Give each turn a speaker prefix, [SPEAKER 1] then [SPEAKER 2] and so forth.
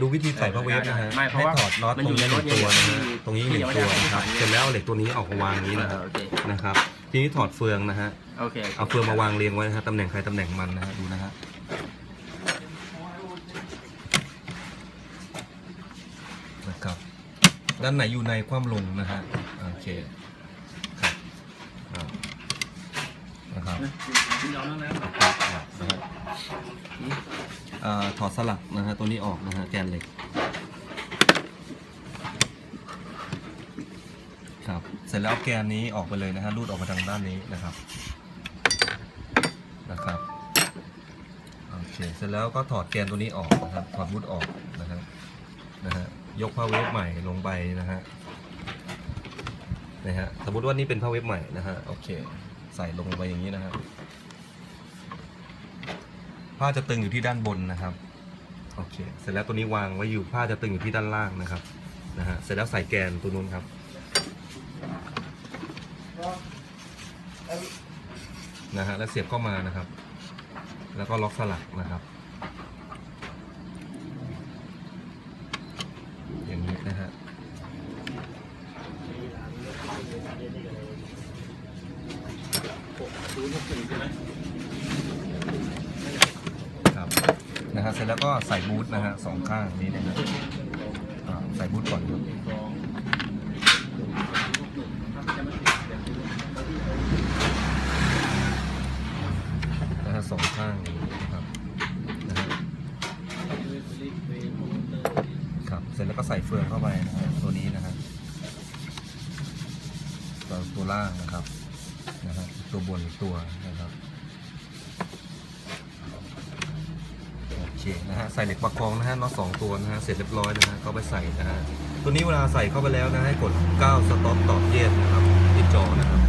[SPEAKER 1] ดูวิธีใส่พระเวฟนะฮะ
[SPEAKER 2] ไม่เพราะ
[SPEAKER 1] ให้
[SPEAKER 2] ว่า
[SPEAKER 1] ถอดน็อต
[SPEAKER 2] มัน
[SPEAKER 1] ต
[SPEAKER 2] อ
[SPEAKER 1] รง
[SPEAKER 2] ยู่
[SPEAKER 1] นี้หนึ่ง
[SPEAKER 2] ในรถ
[SPEAKER 1] ตัวนะ
[SPEAKER 2] ยัง
[SPEAKER 1] ฮะ
[SPEAKER 2] มี
[SPEAKER 1] ตรงนี้หนึ่ง
[SPEAKER 2] ที่
[SPEAKER 1] ตัว
[SPEAKER 2] ยังไม่ได้
[SPEAKER 1] นะครับ
[SPEAKER 2] ใส่
[SPEAKER 1] เสร็จแล้วเอาเหล็กตัวนี้ออกมาวางอย่างนี้นะ
[SPEAKER 2] เอ
[SPEAKER 1] ฮะ
[SPEAKER 2] อโอเค
[SPEAKER 1] นะครับ ทีนี้ถอดเฟืองนะฮะ
[SPEAKER 2] โอเค
[SPEAKER 1] เอาเฟืองมาวางเรียงไว้นะฮะตำแหน่งใครตำแหน่งมันนะฮะดูนะฮะนะครับด้านไหนอยู่ในคว่ำลงนะฮะโอเคครับอ่านะครับ
[SPEAKER 2] ยอมแล้วนะ
[SPEAKER 1] ครับนะฮะอ่า ถอดสลักนะฮะตัวนี้ออกนะฮะแกนเหล็กครับเสร็จแล้วแกนนี้ออกไปเลยนะฮะรูดออกมาทางด้านนี้นะครับนะครับโอเคเสร็จแล้วก็ถอดแกนตัวนี้ออกนะครับถอดบูทออกนะครับนะฮะยกผ้าเวฟใหม่ลงไปนะฮะนะฮะสมมติว่านี่เป็นผ้าเวฟใหม่นะฮะโอเค ใส่ลงไปอย่างนี้นะฮะ ผ้าจะตึงอยู่ที่ด้านบนนะครับโอเคเสร็จแล้วตัวนี้วางไว้อยู่ผ้าจะตึงอยู่ที่ด้านล่างนะครับนะฮะเสร็จแล้วใส่แกนตัวนู้นครับนะฮะแล้วเสียบเข้ามานะครับ แล้วก็ล็อกสลักนะครับ อย่างนี้นะฮะครับ นะฮะเสร็จแล้วก็ใส่บูทนะฮะสองข้างนี้นะฮะใส่บูทก่อนครับนะฮะสองข้างนะครับนะฮะครับเสร็จแล้วก็ใส่เฟืองเข้าไปนะฮะตัวนี้นะฮะตัวตัวล่างนะครับนะฮะตัวบนตัวนะครับ นะฮะใส่เหล็กประคองนะฮะน็อตสองตัวนะฮะเสร็จเรียบร้อยนะฮะก็ไปใส่นะฮะตัวนี้เวลาใส่เข้าไปแล้วนะให้กด 9 สต็อปตอบเย็นนะครับติดจอนะครับ